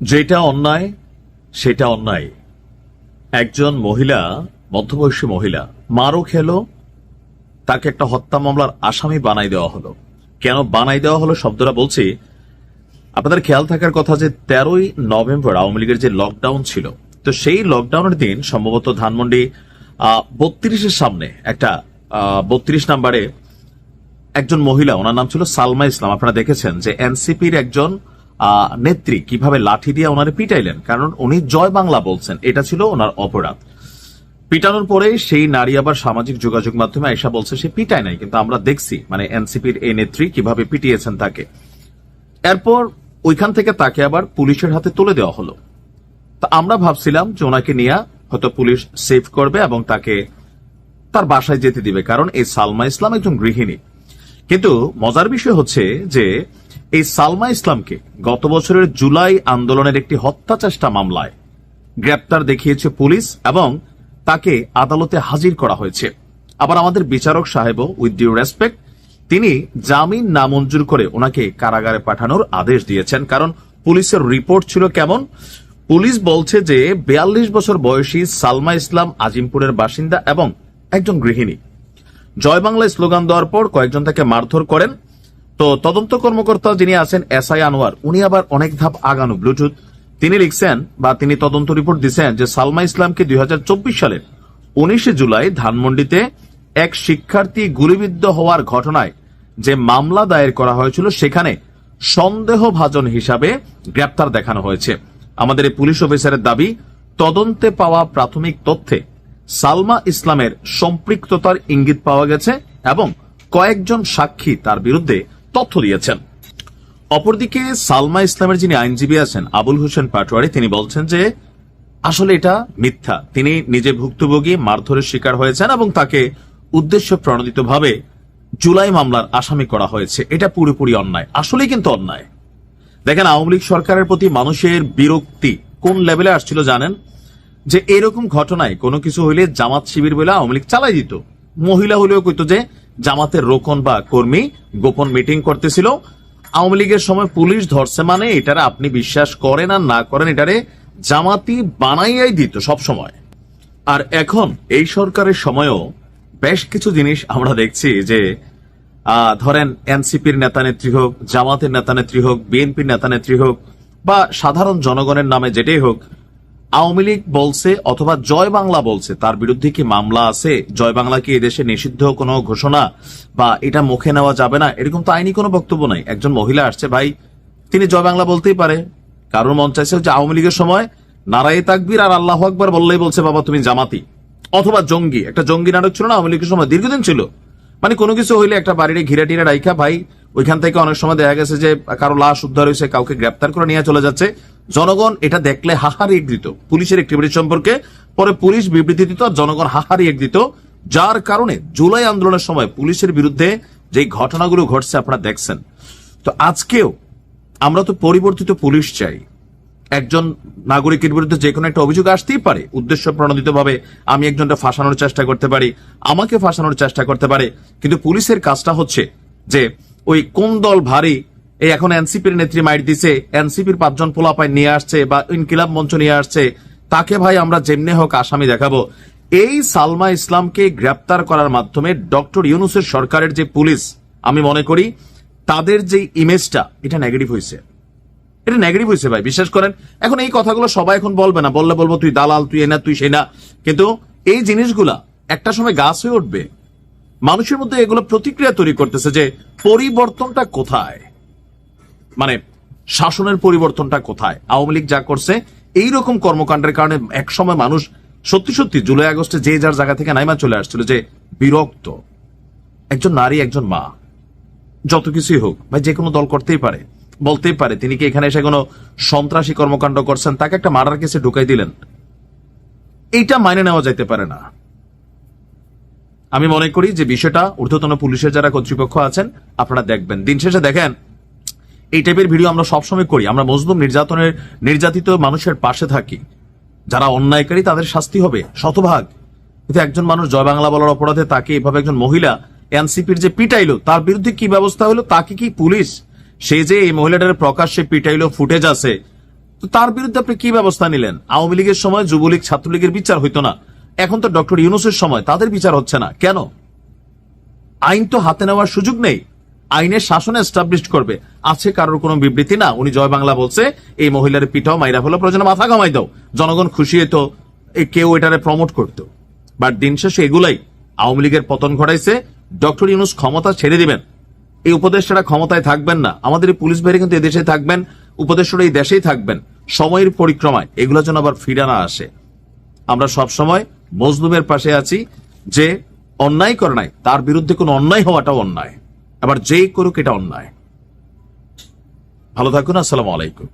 যেটা অন্যায়, সেটা অন্যায়। একজন মহিলা, মধ্যবয়সী মহিলা, মারও খেলো, তাকে একটা হত্যা মামলার আসামি বানাই দেওয়া হলো। কেন বানাই দেওয়া হলো শব্দটা বলছি? আপনাদের খেয়াল থাকার কথা যে তেরোই নভেম্বর আওয়ামী লীগের যে লকডাউন ছিল, তো সেই লকডাউনের দিন সম্ভবত ধানমন্ডি বত্রিশের সামনে একটা বত্রিশ নাম্বারে একজন মহিলা, ওনার নাম ছিল সালমা ইসলাম। আপনারা দেখেছেন যে এনসিপির একজন নেত্রী কীভাবে লাঠি দিয়ে ওনারে পিটাইলেন? কারণ উনি জয় বাংলা বলছেন, এটা ছিল ওনার অপরাধ। পিটানোর পরে সেই নারী আবার সামাজিক যোগাযোগ মাধ্যমে এসা বলছে, সে পিটায় নাই। কিন্তু আমরা দেখছি মানে এনসিপির এই নেত্রী কীভাবে পিটিয়েছেন তাকে। এরপর ওইখান থেকে তাকে আবার পুলিশের হাতে তুলে দেওয়া হলো। তা আমরা ভাবছিলাম যে ওনাকে নিয়ে হয়তো পুলিশ সেভ করবে এবং তাকে তার বাসায় যেতে দিবে, কারণ এই সালমা ইসলাম একজন গৃহিণী। কিন্তু মজার বিষয় হচ্ছে যে এই সালমা ইসলামকে গত বছরের জুলাই আন্দোলনের একটি হত্যা চেষ্টা মামলায় গ্রেপ্তার দেখিয়েছে পুলিশ এবং তাকে আদালতে হাজির করা হয়েছে। আবার আমাদের বিচারক সাহেবও উইথ ডিউ রেসপেক্ট তিনি জামিন নামঞ্জুর করে ওনাকে কারাগারে পাঠানোর আদেশ দিয়েছেন। কারণ পুলিশের রিপোর্ট ছিল কেমন? পুলিশ বলছে যে বিয়াল্লিশ বছর বয়সী সালমা ইসলাম আজিমপুরের বাসিন্দা এবং একজন গৃহিণী। জয় বাংলায় স্লোগান দেওয়ার পর কয়েকজন তাকে মারধর করেন। তো তদন্ত কর্মকর্তা যিনি আছেন এস আই আনোয়ার, উনি আবার অনেক ধাপ আগানো ব্লুটুথ তিনি লিখছেন বা তিনি তদন্ত রিপোর্ট দিচ্ছেন যে সালমা ইসলামকে দুই সালের উনিশে জুলাই ধানমন্ডিতে এক শিক্ষার্থী গুলিবিদ্ধ হওয়ার ঘটনায় যে মামলা দায়ের করা হয়েছিল, সেখানে সন্দেহভাজন হিসাবে গ্রেপ্তার দেখানো হয়েছে। আমাদের পুলিশ অফিসারের দাবি, তদন্তে পাওয়া প্রাথমিক তথ্যে সালমা ইসলামের সম্পৃক্ততার ইঙ্গিত পাওয়া গেছে এবং কয়েকজন সাক্ষী তার বিরুদ্ধে তথ্য দিয়েছেন। অপরদিকে সালমা ইসলামের যিনি আইনজীবী আছেন, আবুল হোসেন পাটোয়ারি, তিনি বলছেন যে আসলে এটা মিথ্যা। তিনি নিজে ভুক্তভোগী, মারধরের শিকার হয়েছেন এবং তাকে উদ্দেশ্য প্রণোদিতভাবে জুলাই মামলার আসামি করা হয়েছে। এটা পুরোপুরি অন্যায়। আসলে কিন্তু অন্যায়। দেখেন, আওয়ামী লীগ সরকারের প্রতি মানুষের বিরক্তি কোন লেভেলে আসছিল জানেন? যে এরকম ঘটনায় কোনো কিছু হইলে জামাত শিবির বলে আওয়ামী লীগ চালাই দিত। মহিলা হলেও কইতো যে জামাতের রোকন বা কর্মী গোপন মিটিং করতেছিল। আওয়ামী লীগের সময় পুলিশ ধরছে মানে এটারে আপনি বিশ্বাস করেন আর না করেন, এটারে জামাতি বানাইয়াই দিত সব সময় আর এখন এই সরকারের সময়ও বেশ কিছু জিনিস আমরা দেখছি যে ধরেন এনসিপির নেতা নেত্রী হোক, জামাতের নেতা নেত্রী হোক, বিএনপির নেতা নেত্রী হোক, বা সাধারণ জনগণের নামে যেটাই হোক আওয়ামী লীগ বলছে অথবা জয় বাংলা বলছে, তার বিরুদ্ধে কি মামলা আছে? জয় বাংলা কি এদেশে নিষিদ্ধ কোনো ঘোষণা? বা এটা মুখে নেওয়া যাবে না? এরকম তো আইনি কোনো বক্তব্য নাই। একজন মহিলা আসছে, ভাই, তিনি জয় বাংলা বলতেই পারে। কারোর মন চাইছে যে আওয়ামী লীগের সময় নারায় তাকবির আর আল্লাহ আকবার বললেই বলছে, বাবা, তুমি জামাতি অথবা জঙ্গি। একটা জঙ্গি নাটক ছিল না আওয়ামী লীগের সময়, দীর্ঘদিন ছিল। মানে কোনো কিছু হইলে একটা বাড়ির ঘিরে টিরে রাইখা, ভাই, ওইখান থেকে অনেক সময় দেখা গেছে যে কারও লাশ উদ্ধার হয়েছে কাউকে গ্রেপ্তার করে নিয়ে চলে যাচ্ছে। জনগণ এটা দেখলে হাহারি এক দিত পুলিশের অ্যাক্টিভিটি সম্পর্কে, পরে পুলিশ বিবৃতি দিত, জনগণ হাহারি এক দিত যার কারণে জুলাই আন্দোলনের সময় পুলিশের বিরুদ্ধে যে ঘটনাগুলো ঘটছে আপনারা দেখছেন। তো আজকেও আমরা তো পরিবর্তিত পুলিশ চাই। একজন নাগরিকের বিরুদ্ধে যে কোনো একটা অভিযোগ আসতেই পারে। উদ্দেশ্য প্রণোদিত ভাবে আমি একজনটা ফাঁসানোর চেষ্টা করতে পারি, আমাকে ফাঁসানোর চেষ্টা করতে পারে। কিন্তু পুলিশের কাজটা হচ্ছে যে ওই কোন দল ভারী এই এখন এনসিপির নেত্রী মাইট দিছে, এনসিপির পাঁচজন পোলাপায় নিয়ে আসছে বা ইনকিলাব মঞ্চ নিয়ে আসছে, তাকে ভাই আমরা যেমনে হোক আসামি দেখাবো। এই সালমা ইসলামকে গ্রেপ্তার করার মাধ্যমে ডক্টর ইউনুসের সরকারের যে পুলিশ, আমি মনে করি তাদের যে ইমেজটা, এটা নেগেটিভ হয়েছে এটা নেগেটিভ হয়েছে ভাই, বিশ্বাস করেন? এখন এই কথাগুলো সবাই এখন বলবে না, বললে বলব তুই দালাল, তুই এনা, তুই সেনা। কিন্তু এই জিনিসগুলা একটা সময় গাছ হয়ে উঠবে। মানুষের মধ্যে এগুলো প্রতিক্রিয়া তৈরি করতেছে যে পরিবর্তনটা কোথায়? মানে শাসনের পরিবর্তনটা কোথায়? আওয়ামী লীগ যা করছে এই রকম কর্মকাণ্ডের কারণে একসময় মানুষ সত্যি সত্যি জুলাই আগস্টে যে যার জায়গা থেকে নাইমা চলে আসছিল যে বিরক্ত। একজন নারী, একজন মা। যত কিছুই হোক, ভাই, যে কোনো দল করতেই পারে। বলতেই পারে, তিনি কি এখানে এসে কোনো সন্ত্রাসী কর্মকাণ্ড করছেন? তাকে একটা মার্ডার কেসে ঢুকাই দিলেন। এইটা মাইনে নেওয়া যাইতে পারে না। আমি মনে করি যে বিষয়টা ঊর্ধ্বতন পুলিশের যারা কর্তৃপক্ষ আছেন, আপনারা দেখবেন। দিন শেষে দেখেন এই টাইপের ভিডিও আমরা সবসময় করি। আমরা মজলুম নির্যাতনের, নির্যাতিত মানুষের পাশে থাকি। যারা অন্যায়কারী, তাদের শাস্তি হবে। শতভাগ। কিন্তু একজন মানুষ জয় বাংলা বলার অপরাধে তাকে এভাবে একজন মহিলা এনসিপির যে পিটাইলো, তার বিরুদ্ধে কি ব্যবস্থা হলো? তাকে কি পুলিশ? সে যে এই মহিলাটার প্রকাশ্যে পিটাইলো, ফুটেজ আছে। তো তার বিরুদ্ধে আপনি কি ব্যবস্থা নিলেন? আওয়ামী লীগের সময় যুবলীগ, ছাত্রলীগের বিচার হইতো না। এখন তো ডক্টর ইউনুসের সময়। তাদের বিচার হচ্ছে না। কেন? আইন তো হাতে নেওয়ার সুযোগ নেই। আইনের শাসন এস্টাবলিশ করবে। আছে কারোর কোনো বিবৃতি? না, উনি জয় বাংলা বলছে, এই মহিলার পিঠাও মাইরা ফেলো, প্রয়োজনে মাথা কামাই দাও। জনগণ খুশি হতো কেউ এটারে প্রমোট করতো। বাট দিন শেষে এগুলাই আওয়ামী লীগের পতন ঘটাইছে। ডক্টর ইউনুস ক্ষমতা ছেড়ে দিবেন। এই উপদেষ্টারা ক্ষমতায় থাকবেন না। আমাদের এই পুলিশ বাহিনী কিন্তু এদেশে থাকবেন, উপদেষ্টারা এই দেশেই থাকবেন। সময়ের পরিক্রমায় এগুলো যেন আবার ফিরে না আসে। আমরা সব সময় মজলুমের পাশে আছি যে অন্যায় করে নাই, তার বিরুদ্ধে কোনো অন্যায় হওয়াটাও অন্যায়। আবার যেই করুক এটা অন্যায়। ভালো থাকুন আসসালামু আলাইকুম।